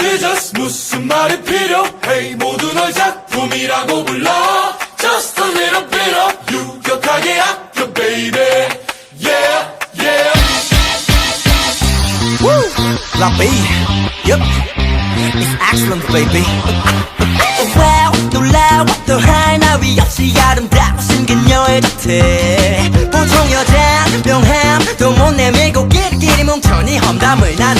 Jesus 무슨 말이 필요해 모두 널 작품이라고 불러 Just a little bit of 유격하게 아껴 baby Yeah yeah Block B. Yup. It's excellent, baby. wow, 놀라워 또 하나 위 없이 아름다우신 그녀의 곁에 보통 여자는 명함 또못 내밀고 끼리끼리 뭉쳐니 험담을 나누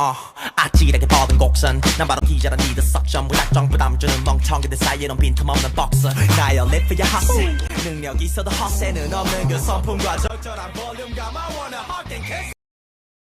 어, 아찔하게 뻗은 곡선. 난 바로 기자란 니들 석션. 무작정 부담 주는 멍청이들 사이에 넌 빈틈없는 박스 나의 리프야 핫세 능력 있어도 허세는 없는 그 성품과 적절한 볼륨감 I